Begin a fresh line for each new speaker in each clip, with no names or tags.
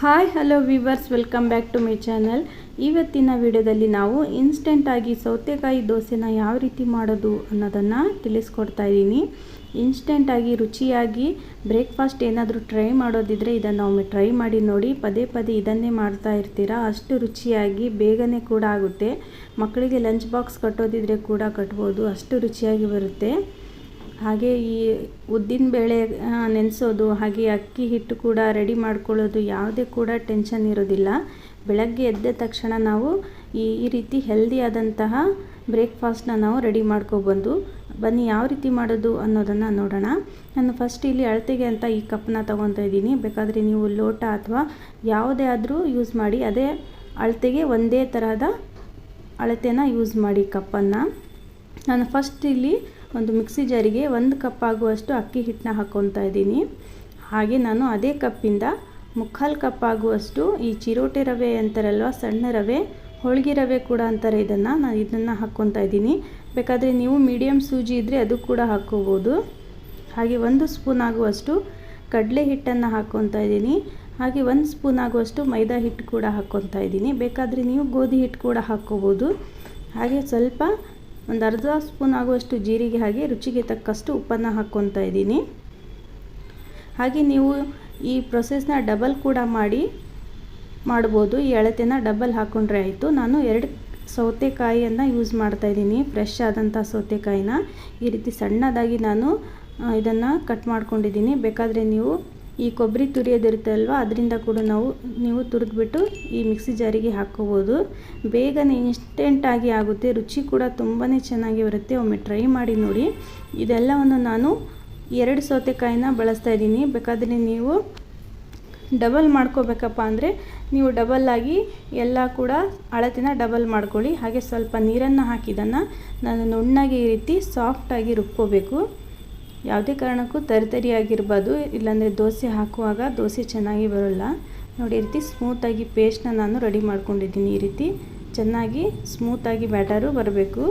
Hi hello viewers welcome back to my channel ಇವತ್ತಿನ ವಿಡಿಯೋದಲ್ಲಿ ನಾವು ಇನ್ಸ್ಟೆಂಟಾಗಿ ಸೌತೆಕಾಯಿ ದೋಸೆನ ಯಾವ ರೀತಿ ಮಾಡೋದು ಅನ್ನೋದನ್ನು ತಿಳಿಸ್ಕೊಡ್ತಾ ಇದ್ದೀನಿ. ಇನ್ಸ್ಟೆಂಟಾಗಿ ರುಚಿಯಾಗಿ ಬ್ರೇಕ್ಫಾಸ್ಟ್ ಏನಾದರೂ ಟ್ರೈ ಮಾಡೋದಿದ್ರೆ ಇದನ್ನು ಒಮ್ಮೆ ಟ್ರೈ ಮಾಡಿ ನೋಡಿ, ಪದೇ ಪದೇ ಇದನ್ನೇ ಮಾಡ್ತಾ ಇರ್ತೀರಾ, ಅಷ್ಟು ರುಚಿಯಾಗಿ ಬೇಗನೆ ಕೂಡ ಆಗುತ್ತೆ. ಮಕ್ಕಳಿಗೆ ಲಂಚ್ ಬಾಕ್ಸ್ ಕಟ್ಟೋದಿದ್ರೆ ಕೂಡ ಕಟ್ಬೋದು, ಅಷ್ಟು ರುಚಿಯಾಗಿ ಬರುತ್ತೆ. ಹಾಗೆ ಈ ಉದ್ದಿನ ಬೇಳೆ ನೆನೆಸೋದು, ಹಾಗೆ ಅಕ್ಕಿ ಹಿಟ್ಟು ಕೂಡ ರೆಡಿ ಮಾಡ್ಕೊಳ್ಳೋದು ಯಾವುದೇ ಕೂಡ ಟೆನ್ಷನ್ ಇರೋದಿಲ್ಲ. ಬೆಳಗ್ಗೆ ಎದ್ದ ತಕ್ಷಣ ನಾವು ಈ ಈ ರೀತಿ ಹೆಲ್ದಿಯಾದಂತಹ ಬ್ರೇಕ್ಫಾಸ್ಟ್ನ ನಾವು ರೆಡಿ ಮಾಡ್ಕೊಬಂದು, ಬನ್ನಿ ಯಾವ ರೀತಿ ಮಾಡೋದು ಅನ್ನೋದನ್ನು ನೋಡೋಣ. ನಾನು ಫಸ್ಟ್ ಇಲ್ಲಿ ಅಳತೆಗೆ ಅಂತ ಈ ಕಪ್ನ ತೊಗೊತಾ ಇದ್ದೀನಿ. ಬೇಕಾದರೆ ನೀವು ಲೋಟ ಅಥವಾ ಯಾವುದೇ ಆದರೂ ಯೂಸ್ ಮಾಡಿ, ಅದೇ ಅಳತೆಗೆ ಒಂದೇ ತರಹದ ಅಳತೆನ ಯೂಸ್ ಮಾಡಿ ಕಪ್ಪನ್ನು ನಾನು ಫಸ್ಟ್ ಇಲ್ಲಿ ಒಂದು ಮಿಕ್ಸಿ ಜಾರಿಗೆ ಒಂದು ಕಪ್ ಆಗುವಷ್ಟು ಅಕ್ಕಿ ಹಿಟ್ಟನ್ನ ಹಾಕ್ಕೊತಾ ಇದ್ದೀನಿ. ಹಾಗೆ ನಾನು ಅದೇ ಕಪ್ಪಿಂದ ಮುಕ್ಕಾಲು ಕಪ್ ಆಗುವಷ್ಟು ಈ ಚಿರೋಟೆ ರವೆ ಅಂತಾರಲ್ವ, ಸಣ್ಣ ರವೆ, ಹೋಳಿಗೆ ರವೆ ಕೂಡ ಅಂತಾರೆ ಇದನ್ನು. ನಾನು ಇದನ್ನು ಹಾಕ್ಕೊತಾ ಇದ್ದೀನಿ. ಬೇಕಾದರೆ ನೀವು ಮೀಡಿಯಮ್ ಸೂಜಿ ಇದ್ದರೆ ಅದು ಕೂಡ ಹಾಕ್ಕೋಬೋದು ಹಾಗೆ ಒಂದು ಸ್ಪೂನ್ ಆಗುವಷ್ಟು ಕಡಲೆ ಹಿಟ್ಟನ್ನು ಹಾಕ್ಕೊತಾ ಇದ್ದೀನಿ. ಹಾಗೆ ಒಂದು ಸ್ಪೂನ್ ಆಗುವಷ್ಟು ಮೈದಾ ಹಿಟ್ಟು ಕೂಡ ಹಾಕ್ಕೊತಾ ಇದ್ದೀನಿ. ಬೇಕಾದರೆ ನೀವು ಗೋಧಿ ಹಿಟ್ಟು ಕೂಡ ಹಾಕ್ಕೋಬೋದು ಹಾಗೆ ಸ್ವಲ್ಪ ಒಂದು ಅರ್ಧ ಸ್ಪೂನ್ ಆಗುವಷ್ಟು ಜೀರಿಗೆ ಹಾಗೆ ರುಚಿಗೆ ತಕ್ಕಷ್ಟು ಉಪ್ಪನ್ನು ಹಾಕ್ಕೊತಾ ಇದ್ದೀನಿ. ಹಾಗೆ ನೀವು ಈ ಪ್ರೊಸೆಸ್ನ ಡಬಲ್ ಕೂಡ ಮಾಡಿ ಮಾಡ್ಬೋದು. ಈ ಅಳತೆನ ಡಬಲ್ ಹಾಕ್ಕೊಂಡ್ರೆ ಆಯಿತು. ನಾನು ಎರಡು ಸೌತೆಕಾಯಿಯನ್ನು ಯೂಸ್ ಮಾಡ್ತಾಯಿದ್ದೀನಿ ಫ್ರೆಶ್ ಆದಂಥ ಸೌತೆಕಾಯಿನ. ಈ ರೀತಿ ಸಣ್ಣದಾಗಿ ನಾನು ಇದನ್ನು ಕಟ್ ಮಾಡ್ಕೊಂಡಿದ್ದೀನಿ. ಬೇಕಾದರೆ ನೀವು ಈ ಕೊಬ್ಬರಿ ತುರಿಯೋದಿರುತ್ತೆ ಅಲ್ವಾ? ಅದರಿಂದ ಕೂಡ ನಾವು, ನೀವು ತುರಿದ್ಬಿಟ್ಟು ಈ ಮಿಕ್ಸಿ ಜಾರಿಗೆ ಹಾಕ್ಕೋಬೋದು ಬೇಗನೆ ಇನ್ಸ್ಟೆಂಟಾಗಿ ಆಗುತ್ತೆ. ರುಚಿ ಕೂಡ ತುಂಬಾ ಚೆನ್ನಾಗಿ ಬರುತ್ತೆ. ಒಮ್ಮೆ ಟ್ರೈ ಮಾಡಿ ನೋಡಿ. ಇದೆಲ್ಲವನ್ನು ನಾನು ಎರಡು ಸೌತೆಕಾಯಿನ ಬಳಸ್ತಾ ಇದ್ದೀನಿ. ಬೇಕಾದರೆ ನೀವು ಡಬಲ್ ಮಾಡ್ಕೋಬೇಕಪ್ಪ ಅಂದರೆ ನೀವು ಡಬಲ್ಲಾಗಿ ಎಲ್ಲ ಕೂಡ ಅಳತಿನ ಡಬಲ್ ಮಾಡ್ಕೊಳ್ಳಿ. ಹಾಗೆ ಸ್ವಲ್ಪ ನೀರನ್ನು ಹಾಕಿದನ್ನು ನಾನು ನುಣ್ಣಗೆ ಈ ರೀತಿ ಸಾಫ್ಟಾಗಿ ರುಬ್ಕೋಬೇಕು. ಯಾವುದೇ ಕಾರಣಕ್ಕೂ ತರಿತರಿಯಾಗಿರ್ಬೋದು, ಇಲ್ಲಾಂದರೆ ದೋಸೆ ಹಾಕುವಾಗ ದೋಸೆ ಚೆನ್ನಾಗಿ ಬರೋಲ್ಲ. ನೋಡಿ, ಈ ರೀತಿ ಸ್ಮೂತಾಗಿ ಪೇಸ್ಟ್ನ ನಾನು ರೆಡಿ ಮಾಡ್ಕೊಂಡಿದ್ದೀನಿ. ಈ ರೀತಿ ಚೆನ್ನಾಗಿ ಸ್ಮೂತಾಗಿ ಬ್ಯಾಟರು ಬರಬೇಕು.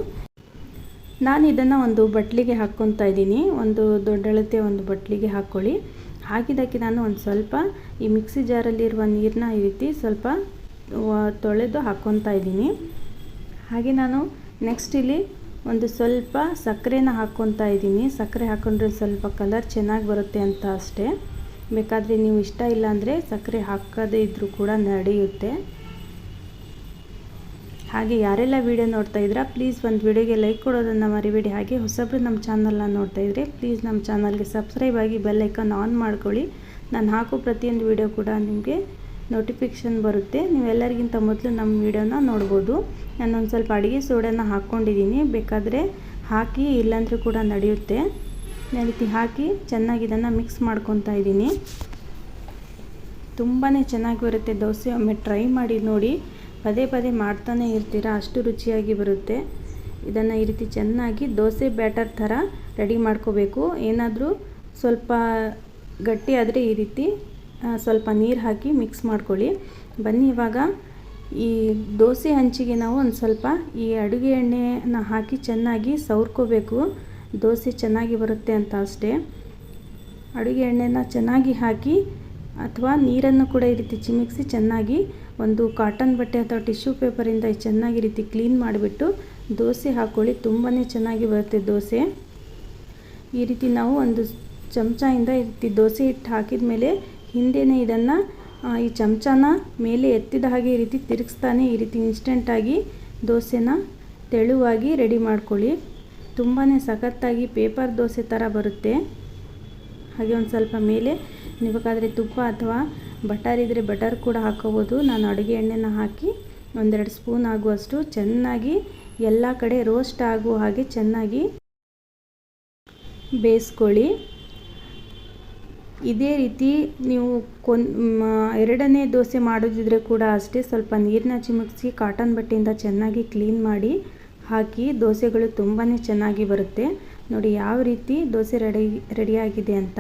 ನಾನು ಇದನ್ನು ಒಂದು ಬಟ್ಲಿಗೆ ಹಾಕ್ಕೊತಾ ಇದ್ದೀನಿ. ಒಂದು ದೊಡ್ಡಳತೆ ಒಂದು ಬಟ್ಲಿಗೆ ಹಾಕ್ಕೊಳ್ಳಿ. ಹಾಕಿದ್ದಕ್ಕೆ ನಾನು ಒಂದು ಸ್ವಲ್ಪ ಈ ಮಿಕ್ಸಿ ಜಾರಲ್ಲಿರುವ ನೀರನ್ನ ಈ ರೀತಿ ಸ್ವಲ್ಪ ತೊಳೆದು ಹಾಕ್ಕೊತಾ ಇದ್ದೀನಿ. ಹಾಗೆ ನಾನು ನೆಕ್ಸ್ಟ್ ಇಲ್ಲಿ ಒಂದು ಸ್ವಲ್ಪ ಸಕ್ಕರೆನ ಹಾಕ್ಕೊತಾ ಇದ್ದೀನಿ. ಸಕ್ಕರೆ ಹಾಕ್ಕೊಂಡ್ರೆ ಸ್ವಲ್ಪ ಕಲರ್ ಚೆನ್ನಾಗಿ ಬರುತ್ತೆ ಅಂತ ಅಷ್ಟೇ. ಬೇಕಾದರೆ ನೀವು ಇಷ್ಟ ಇಲ್ಲ ಅಂದರೆ ಸಕ್ಕರೆ ಹಾಕದೇ ಇದ್ದರೂ ಕೂಡ ನಡೆಯುತ್ತೆ. ಹಾಗೆ ಯಾರೆಲ್ಲ ವೀಡಿಯೋ ನೋಡ್ತಾ ಇದ್ದೀರಾ ಪ್ಲೀಸ್ ಒಂದು ವಿಡಿಯೋಗೆ ಲೈಕ್ ಕೊಡೋದನ್ನು ಮರಿಬೇಡಿ. ಹಾಗೆ ಹೊಸಬ್ರು ನಮ್ಮ ಚಾನಲ್ನ ನೋಡ್ತಾ ಇದ್ರೆ ಪ್ಲೀಸ್ ನಮ್ಮ ಚಾನಲ್ಗೆ ಸಬ್ಸ್ಕ್ರೈಬ್ ಆಗಿ ಬೆಲ್ಲೈಕನ್ ಆನ್ ಮಾಡ್ಕೊಳ್ಳಿ. ನಾನು ಹಾಕೋ ಪ್ರತಿಯೊಂದು ವಿಡಿಯೋ ಕೂಡ ನಿಮಗೆ ನೋಟಿಫಿಕೇಷನ್ ಬರುತ್ತೆ. ನೀವೆಲ್ಲರಿಗಿಂತ ಮೊದಲು ನಮ್ಮ ವಿಡಿಯೋನ ನೋಡ್ಬೋದು. ನಾನೊಂದು ಸ್ವಲ್ಪ ಅಡುಗೆ ಸೋಡನ್ನು ಹಾಕ್ಕೊಂಡಿದ್ದೀನಿ ಬೇಕಾದರೆ ಹಾಕಿ, ಇಲ್ಲಾಂದರೆ ಕೂಡ ನಡೆಯುತ್ತೆ. ರೀತಿ ಹಾಕಿ ಚೆನ್ನಾಗಿ ಇದನ್ನು ಮಿಕ್ಸ್ ಮಾಡ್ಕೊತಾ ಇದ್ದೀನಿ ತುಂಬಾ ಚೆನ್ನಾಗಿ ಬರುತ್ತೆ ದೋಸೆ. ಒಮ್ಮೆ ಟ್ರೈ ಮಾಡಿ ನೋಡಿ. ಪದೇ ಪದೇ ಮಾಡ್ತಾನೆ ಇರ್ತೀರ? ಅಷ್ಟು ರುಚಿಯಾಗಿ ಬರುತ್ತೆ. ಇದನ್ನು ಈ ರೀತಿ ಚೆನ್ನಾಗಿ ದೋಸೆ ಬ್ಯಾಟರ್ ಥರ ರೆಡಿ ಮಾಡ್ಕೋಬೇಕು. ಏನಾದರೂ ಸ್ವಲ್ಪ ಗಟ್ಟಿ ಆದರೆ ಈ ರೀತಿ ಸ್ವಲ್ಪ ನೀರು ಹಾಕಿ ಮಿಕ್ಸ್ ಮಾಡ್ಕೊಳ್ಳಿ. ಬನ್ನಿ ಇವಾಗ ಈ ದೋಸೆ ಹಂಚಿಗೆ ನಾವು ಒಂದು ಸ್ವಲ್ಪ ಈ ಅಡುಗೆ ಎಣ್ಣೆನ ಹಾಕಿ ಚೆನ್ನಾಗಿ ಸವರ್ಕೋಬೇಕು. ದೋಸೆ ಚೆನ್ನಾಗಿ ಬರುತ್ತೆ ಅಂತ ಅಷ್ಟೇ. ಅಡುಗೆ ಎಣ್ಣೆನ ಚೆನ್ನಾಗಿ ಹಾಕಿ ಅಥವಾ ನೀರನ್ನು ಕೂಡ ಈ ರೀತಿ ಚಿಮಿಕ್ಸಿ ಚೆನ್ನಾಗಿ ಒಂದು ಕಾಟನ್ ಬಟ್ಟೆ ಅಥವಾ ಟಿಶ್ಯೂ ಪೇಪರಿಂದ ಚೆನ್ನಾಗಿ ರೀತಿ ಕ್ಲೀನ್ ಮಾಡಿಬಿಟ್ಟು ದೋಸೆ ಹಾಕ್ಕೊಳ್ಳಿ ತುಂಬಾ ಚೆನ್ನಾಗಿ ಬರುತ್ತೆ ದೋಸೆ. ಈ ರೀತಿ ನಾವು ಒಂದು ಚಮಚದಿಂದ ಈ ರೀತಿ ದೋಸೆ ಹಿಟ್ಟು ಹಾಕಿದ ಮೇಲೆ ಹಿಂದೆಯೇ ಇದನ್ನು ಈ ಚಮಚನ ಮೇಲೆ ಎತ್ತಿದ ಹಾಗೆ ಈ ರೀತಿ ತಿರುಗಿಸ್ತಾನೆ, ಈ ರೀತಿ ಇನ್ಸ್ಟೆಂಟಾಗಿ ದೋಸೆನ ತೆಳುವಾಗಿ ರೆಡಿ ಮಾಡ್ಕೊಳ್ಳಿ. ತುಂಬಾ ಸಖತ್ತಾಗಿ ಪೇಪರ್ ದೋಸೆ ಥರ ಬರುತ್ತೆ. ಹಾಗೆ ಒಂದು ಸ್ವಲ್ಪ ಮೇಲೆ ನೀವು ಬೇಕಾದರೆ ತುಪ್ಪ ಅಥವಾ ಬಟರ್ ಇದ್ದರೆ ಬಟರ್ ಕೂಡ ಹಾಕೋಬೋದು. ನಾನು ಅಡುಗೆ ಎಣ್ಣೆನ ಹಾಕಿ ಒಂದೆರಡು ಸ್ಪೂನ್ ಆಗುವಷ್ಟು ಚೆನ್ನಾಗಿ ಎಲ್ಲ ಕಡೆ ರೋಸ್ಟ್ ಆಗುವ ಹಾಗೆ ಚೆನ್ನಾಗಿ ಬೇಯಿಸ್ಕೊಳ್ಳಿ. ಇದೇ ರೀತಿ ನೀವು ಕೊನ್ ಎರಡನೇ ದೋಸೆ ಮಾಡೋದಿದ್ರೆ ಕೂಡ ಅಷ್ಟೇ ಸ್ವಲ್ಪ ನೀರನ್ನ ಚಿಮುಕ್ಸಿ ಕಾಟನ್ ಬಟ್ಟೆಯಿಂದ ಚೆನ್ನಾಗಿ ಕ್ಲೀನ್ ಮಾಡಿ ಹಾಕಿ ದೋಸೆಗಳು ತುಂಬಾ ಚೆನ್ನಾಗಿ ಬರುತ್ತೆ. ನೋಡಿ ಯಾವ ರೀತಿ ದೋಸೆ ರೆಡಿ, ರೆಡಿಯಾಗಿದೆ ಅಂತ.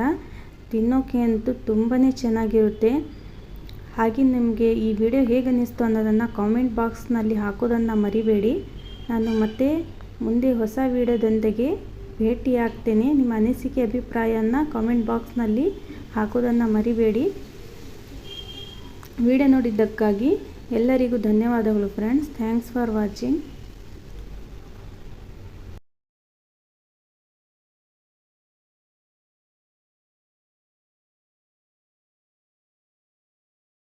ತಿನ್ನೋಕೆ ಅಂತೂ ತುಂಬಾ ಚೆನ್ನಾಗಿರುತ್ತೆ. ಹಾಗೆ ನಿಮಗೆ ಈ ವಿಡಿಯೋ ಹೇಗೆ ಅನ್ನಿಸ್ತು ಅನ್ನೋದನ್ನು ಕಾಮೆಂಟ್ ಬಾಕ್ಸ್ನಲ್ಲಿ ಹಾಕೋದನ್ನು ಮರಿಬೇಡಿ. ನಾನು ಮತ್ತೆ ಮುಂದೆ ಹೊಸ ವಿಡಿಯೋದೊಂದಿಗೆ ಭೇಟಿಯಾಗ್ತೇನೆ. ನಿಮ್ಮ ಅನಿಸಿಕೆ, ಅಭಿಪ್ರಾಯನ ಕಾಮೆಂಟ್ ಬಾಕ್ಸ್ನಲ್ಲಿ ಹಾಕೋದನ್ನು ಮರಿಬೇಡಿ. ವಿಡಿಯೋ ನೋಡಿದ್ದಕ್ಕಾಗಿ ಎಲ್ಲರಿಗೂ ಧನ್ಯವಾದಗಳು ಫ್ರೆಂಡ್ಸ್ ಥ್ಯಾಂಕ್ಸ್ ಫಾರ್ ವಾಚಿಂಗ್